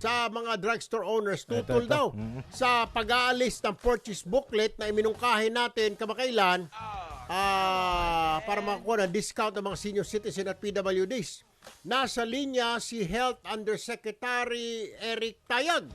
sa mga drugstore owners tutol daw sa pag-aalis ng purchase booklet na iminungkahi natin kamakailan ah, para makakuha ng discount ng mga senior citizen at PWDs. Nasa linya si Health Undersecretary Eric Tayag.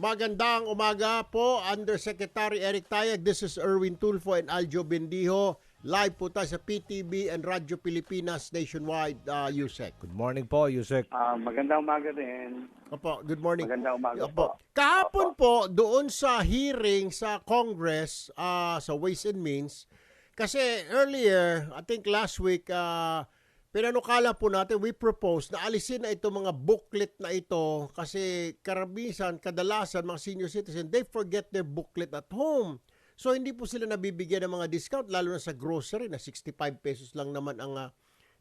Magandang umaga po, Undersecretary Eric Tayag. This is Erwin Tulfo and Aljo Bendijo. Live po tayo sa PTB and Radyo Pilipinas Nationwide, uh, USEC. Good morning po, Yusek. Ah, magandang umaga din. Opo, good morning. Magandang umaga Opo. po. Kahapon po, doon sa hearing sa Congress, ah, sa Ways and Means, kasi earlier, I think last week, uh, pinanukala po natin, we proposed na alisin na itong mga booklet na ito kasi karabisan, kadalasan, mga senior citizen, they forget their booklet at home. So, hindi po sila nabibigyan ng mga discount, lalo na sa grocery, na 65 pesos lang naman ang ah,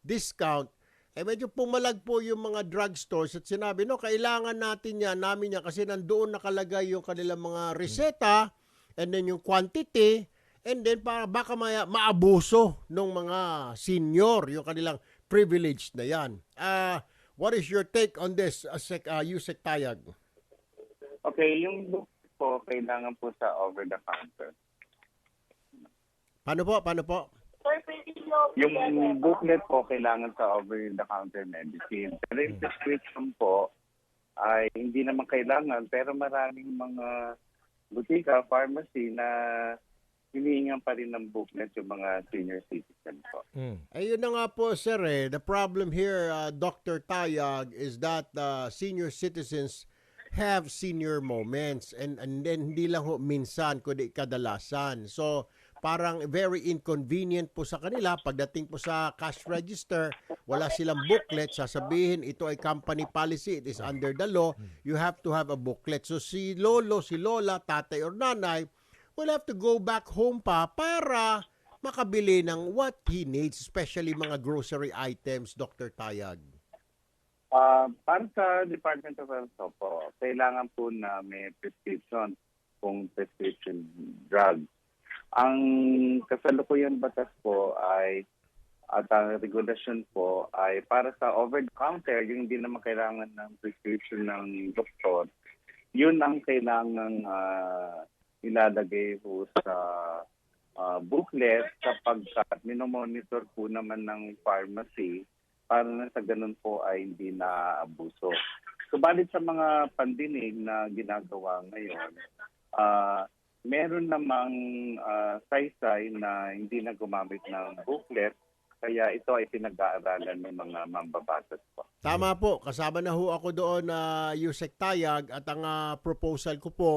discount. Eh medyo pumalag po yung mga drugstores at sinabi, no, kailangan natin yan, namin yan, kasi nandoon nakalagay yung kanilang mga reseta, and then yung quantity, and then para baka maya, maabuso ng mga senior, yung kanilang privilege na yan. Ah, what is your take on this, uh, Sec, uh, Tayag? Okay, yung po, kailangan po sa over-the-counter. Paano po, paano po? Yung booklet po, kailangan sa over-the-counter medicine. Pero yung prescription po, ay hindi naman kailangan, pero maraming mga butika, pharmacy na hinihingan pa rin ng booklet yung mga senior citizen po. Mm. Ayun na nga po, sir. Eh. The problem here, uh, Dr. Tayag, is that uh, senior citizens have senior moments and, and then hindi lang ho minsan, kundi kadalasan. So, parang very inconvenient po sa kanila pagdating po sa cash register wala silang booklet sasabihin ito ay company policy it is under the law you have to have a booklet so si lolo si lola tatay or nanay will have to go back home pa para makabili ng what he needs, especially mga grocery items, Dr. Tayag. Ah, para sa Department of Health po, kailangan po na may prescription kung prescription drug. Ang kasalukuyan batas po ay at ang regulasyon po ay para sa over-the-counter, yung hindi naman kailangan ng prescription ng doktor, yun ang kailangan ilalagay po sa ah, booklet kapag minomonitor po naman ng pharmacy para na sa ganun po ay hindi na abuso. Subalit sa mga pandinig na ginagawa ngayon, ah meron namang ah, saysay na hindi na gumamit ng booklet, kaya ito ay pinag-aaralan ng mga mambabatas po. Tama po, kasama na ho ako doon na Yusek Tayag at ang ah, proposal ko po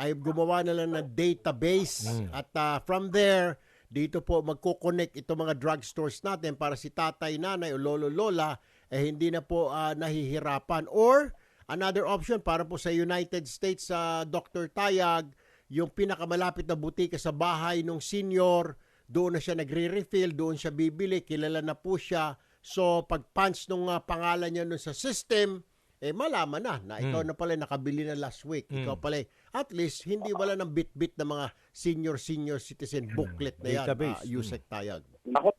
ay gumawa na lang ng database at ah, from there, dito po magko-connect itong mga drugstores natin para si tatay, nanay o lolo, lola eh hindi na po ah, nahihirapan. Or another option para po sa United States sa Dr. Tayag, yung pinakamalapit na butika sa bahay ng senior, doon na siya nagre-refill, doon siya bibili, kilala na po siya. So pag punch nung ah, pangalan niya nun sa system, eh malaman na na ikaw na pala nakabili na last week. Ikaw pala eh, at least hindi wala ng bit-bit na mga senior senior citizen booklet na yan. Database. ah, Yusek Tayag. Nako,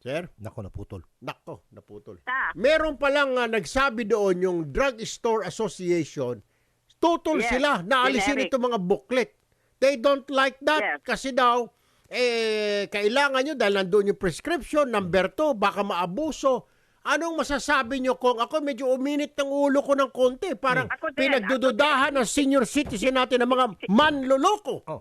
Sir? Nako, naputol. Nako, naputol. Ta. Meron palang uh, nagsabi doon yung Drug Store Association, tutol Yes, sila na alisin generic. itong mga booklet. They don't like that Yes. kasi daw, eh, kailangan nyo dahil nandun yung prescription, number two, baka maabuso. Anong masasabi nyo kung ako medyo uminit ng ulo ko ng konti? Parang Ako din, pinagdududahan ng senior citizen natin ng mga manloloko. Oh.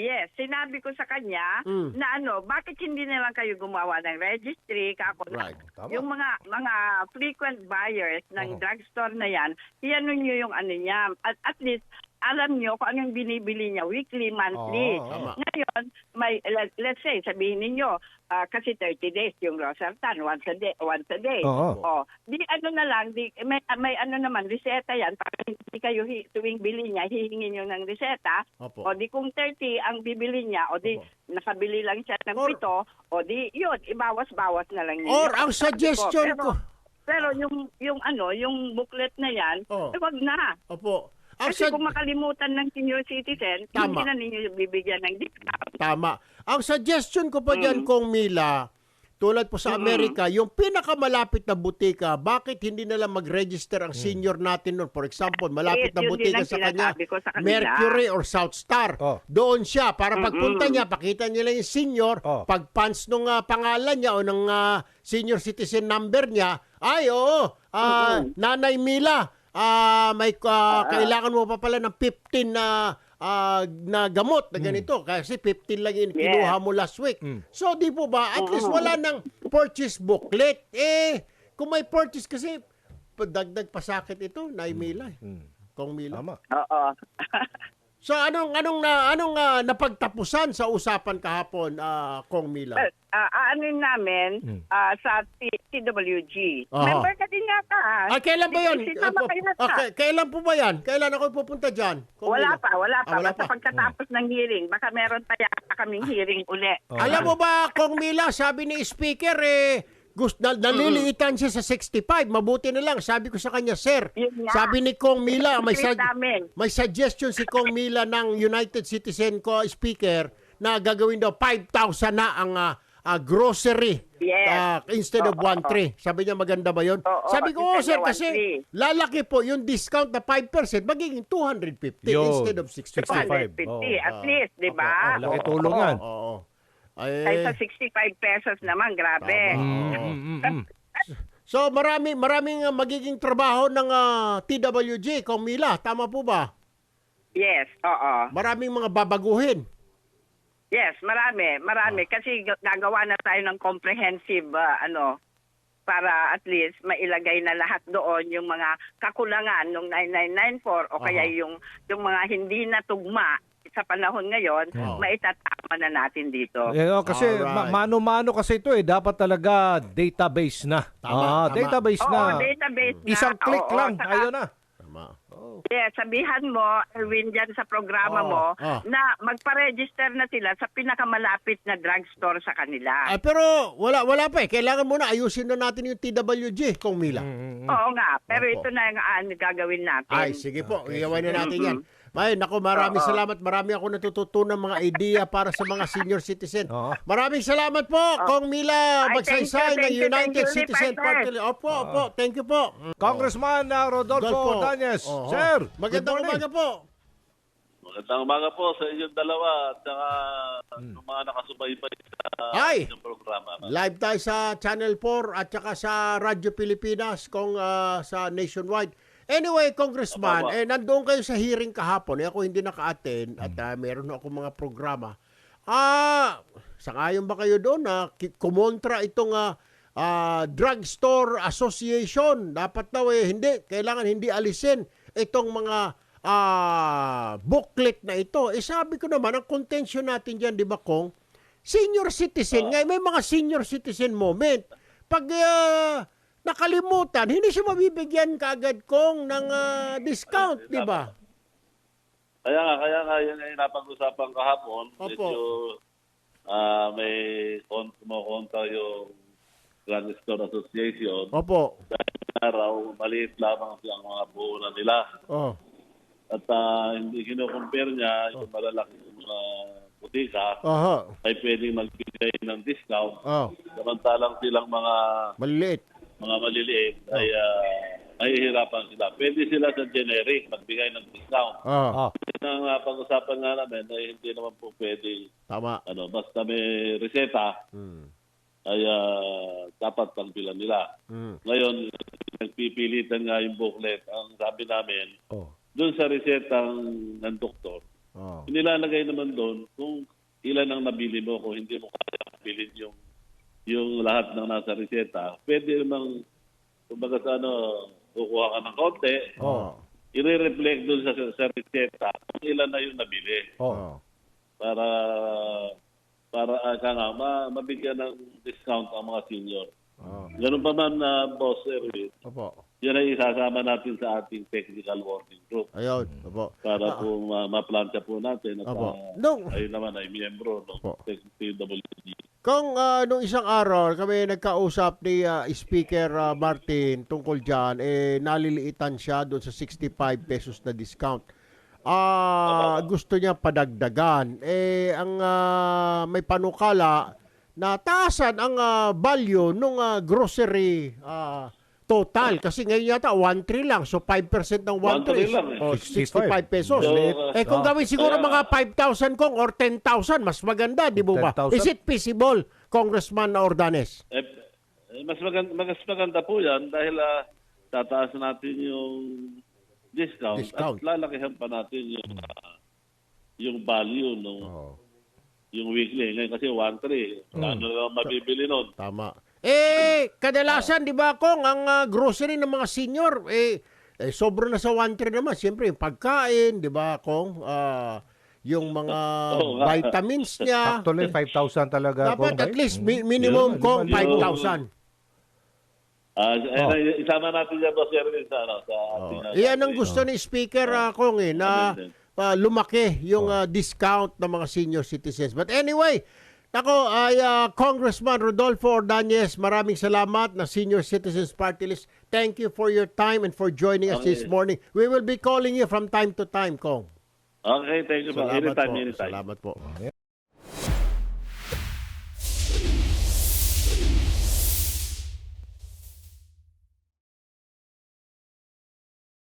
Yes, sinabi ko sa kanya Mm. na ano, bakit hindi na lang kayo gumawa ng registry kako na Right. Tama. yung mga mga frequent buyers ng Oo. drugstore na yan, iano nyo yung ano niya. At at least alam nyo kung anong binibili niya weekly, monthly. Oo, tama. Ngayon, may let, let's say sabihin ninyo ah, kasi 30 days yung Rosartan once a day, once a day. Oo. Oh, di ano na lang, di may, may ano naman reseta yan para hindi kayo hi, tuwing bili niya hihingin niyo ng reseta. Opo. O di kung 30 ang bibili niya, o di Opo. nakabili lang siya ng Or- pito, o di yun, ibawas-bawas na lang niya. Or ang suggestion ko, Pero yung yung ano, yung booklet na yan, Oh. eh, wag na. opo, Kasi sug- kung makalimutan ng senior citizen, Tama. hindi na ninyo bibigyan ng discount. Tama. Ang suggestion ko pa dyan, Mm. Kong Mila, tulad po sa Amerika, yung pinakamalapit na butika, bakit hindi na lang mag-register ang senior natin noon? For example, malapit Yes, na butika sa kanya, sa kanila. Mercury or South Star. Oh. Doon siya, para pagpunta niya, pakita niya lang yung senior, Oh. pag punch nung ah, pangalan niya o ng ah, senior citizen number niya, ay oo, ah, Nanay Mila, ah, may ah, kailangan mo pa pala ng 15 na ah, na gamot na ganito kasi 15 lang yung kinuha mo last week. So di po ba at least wala nang purchase booklet. Eh kung may purchase kasi dagdag pa sakit ito, Nay Mila. eh. Kong Mila. Tama. Oo. So anong anong na anong ah, napagtapusan sa usapan kahapon ah, Kong Mila? Well, ah, aanin namin Hmm. ah, sa TWG. Aha. Member ka din yata. ah. Ah, kailan ba 'yon? Sinama kayo na okay, kailan po ba 'yan? Kailan ako pupunta diyan? Kong Wala Mila? pa, wala pa. Ah, wala Basta pa. pagkatapos ng hearing, baka meron pa yata kaming hearing uli. Oh. Alam mo ba, Kong Mila, sabi ni speaker eh, gusto, na, naliliitan siya sa 65. Mabuti na lang. Sabi ko sa kanya, Sir, Yun sabi ni Kong Mila, may, namin. may suggestion si Kong Mila ng United Citizen ko speaker na gagawin daw 5,000 na ang ah, ah, grocery Yes. ah, instead of Oo, 1,3. Sabi niya maganda ba yun? Oo, Sabi ko, oh, sir, of kasi 1,3. lalaki po yung discount na 5% magiging 250 Yun. instead of 65. 65. 250 Oo. at least, di ba? Oh, laki tulong yan. Oo. Ay, Kaysa 65 pesos naman, grabe. Mm, mm, mm. So marami maraming uh, magiging trabaho ng uh, TWG, Kong Mila, tama po ba? Yes, oo. Maraming mga babaguhin. Yes, marami, marami. Kasi g- gagawa na tayo ng comprehensive, ah, ano, para at least mailagay na lahat doon yung mga kakulangan ng 9994 o kaya Aha. yung yung mga hindi natugma sa panahon ngayon, Oo. maitatama na natin dito. Eh, oh, kasi Alright. ma- mano-mano kasi ito eh. Dapat talaga database na. Tama, ah, tama. database Oo, na. database na. Isang click Oo, lang. saka- Ayun na. Yeah, sabihan mo, Erwin, dyan sa programa Oo, mo, oh. na magpa-register na sila sa pinakamalapit na drugstore sa kanila. Ah, pero wala wala pa eh. Kailangan muna ayusin na natin yung TWG, Kong Mila. Mm, Oo nga, pero Opo. ito na yung ah, gagawin natin. Ay, sige po. Iyawan na natin yan. May, nako, maraming Oo. salamat. Marami ako natututunan mga idea para sa mga senior citizen. Oo. Maraming salamat po, Kong Mila Ay, thank Magsaysay ng you, thank you, thank United you, Citizen Party. Opo, opo. Thank you po. Congressman uh, Rodolfo Rodolfo. Danyes. Oho. Sir, Magandang good morning. umaga po. Magandang umaga po sa inyong dalawa at saka sa mga nakasubaybay sa Ay! inyong programa. Live tayo sa Channel 4 at saka sa Radyo Pilipinas kung ah, sa nationwide. Anyway, Congressman, eh nandoon kayo sa hearing kahapon. Eh ako hindi naka-attend at ah, meron ako mga programa. Ah, sangayon ba kayo doon na ki- kumontra itong ah, ah, drugstore association? Dapat daw eh hindi, kailangan hindi alisin itong mga ah, booklet na ito. Eh sabi ko naman, ang contention natin diyan, di ba, Kong? Senior citizen, nga may mga senior citizen moment. Pag ah, nakalimutan, hindi siya mabibigyan kaagad kong ng ah, discount, di ba? Kaya nga, kaya nga yun ay napag-usapan kahapon. Opo. Medyo ah, may kon- kumokontra yung Grand Store Association. Opo. Dahil araw, maliit lamang ang mga puhunan nila. Oh. At ah, hindi kino-compare niya yung malalaki mga butika Aha. ay pwedeng magbigay ng discount. Oh. Samantalang silang mga Maliliit. Mga maliliit ay uh, mahihirapan sila. Pwede sila sa generic magbigay ng discount. Oh. Ah, Yun ang uh, pag-usapan nga namin ay hindi naman po pwede Tama. ano, basta may reseta Mm. ay ah, dapat pagbilan nila. Mm. Ngayon, nagpipilitan nga yung booklet. Ang sabi namin, oh. doon sa resetang ng doktor, Oh. inilalagay naman doon kung ilan ang nabili mo kung hindi mo kaya bilhin yung yung lahat ng nasa reseta. Pwede namang kumbaga sa ano, kukuha ka ng konti, Oh. i-reflect doon sa, sa reseta kung ilan na yung nabili Oh. Para para uh, ka nga, ma, mabigyan ng discount ang mga senior. Oh. Ganun pa man na Boss Erwin, Opo. yan ay isasama natin sa ating technical working group Ayun. Opo. para po ma- ma-planta po natin at Opo. ah, Nung, ayun naman ay miyembro ng Opo. TWG. Kung ah, nung isang araw kami nagkausap ni ah, Speaker ah, Martin tungkol dyan, eh naliliitan siya doon sa 65 pesos na discount. Ah, gusto niya padagdagan. Eh ang ah, may panukala na taasan ang ah, value ng grocery ah, total. Kasi ngayon yata 1.3 lang. So 5% ng 1.3 1.3 lang eh. oh, 65 pesos. So, eh kung gawin siguro kaya- mga 5,000 kong or 10,000, mas maganda, di ba? 10,000? Is it feasible, Congressman Ordanes? Eh, eh, mas maganda, mas maganda po yan dahil ah, tataas natin yung discount, Discount. at lalakihan pa natin yung ah, yung value nung Oh. yung weekly. Ngayon kasi 1.3. Hmm. Ano lang mabibili nun? Tama. Eh, kadalasan, di ba, Kong, ang ah, grocery ng mga senior, eh, eh sobra na sa 1.3 naman. Siyempre, yung pagkain, di ba, Kong? Ah, yung mga nga. vitamins niya. Actually, 5,000 talaga. Dapat Kong, at least mi- minimum, Yun, Kong, lima, lima. 5,000. Ah, eh, Oh. eh, isama natin yan, Boss Erwin, sa, ano, sa ating... ah, Iyan ang sa- gusto ni Speaker ah, Kong, eh, na ah, lumaki yung ah, discount ng mga senior citizens. But anyway, Nako, ay ah, Congressman Rodolfo Ordonez, maraming salamat na Senior Citizens Party List. Thank you for your time and for joining us this Okay. morning. We will be calling you from time to time, Kong. Okay, thank you. Salamat Anytime, po. anytime. Salamat po.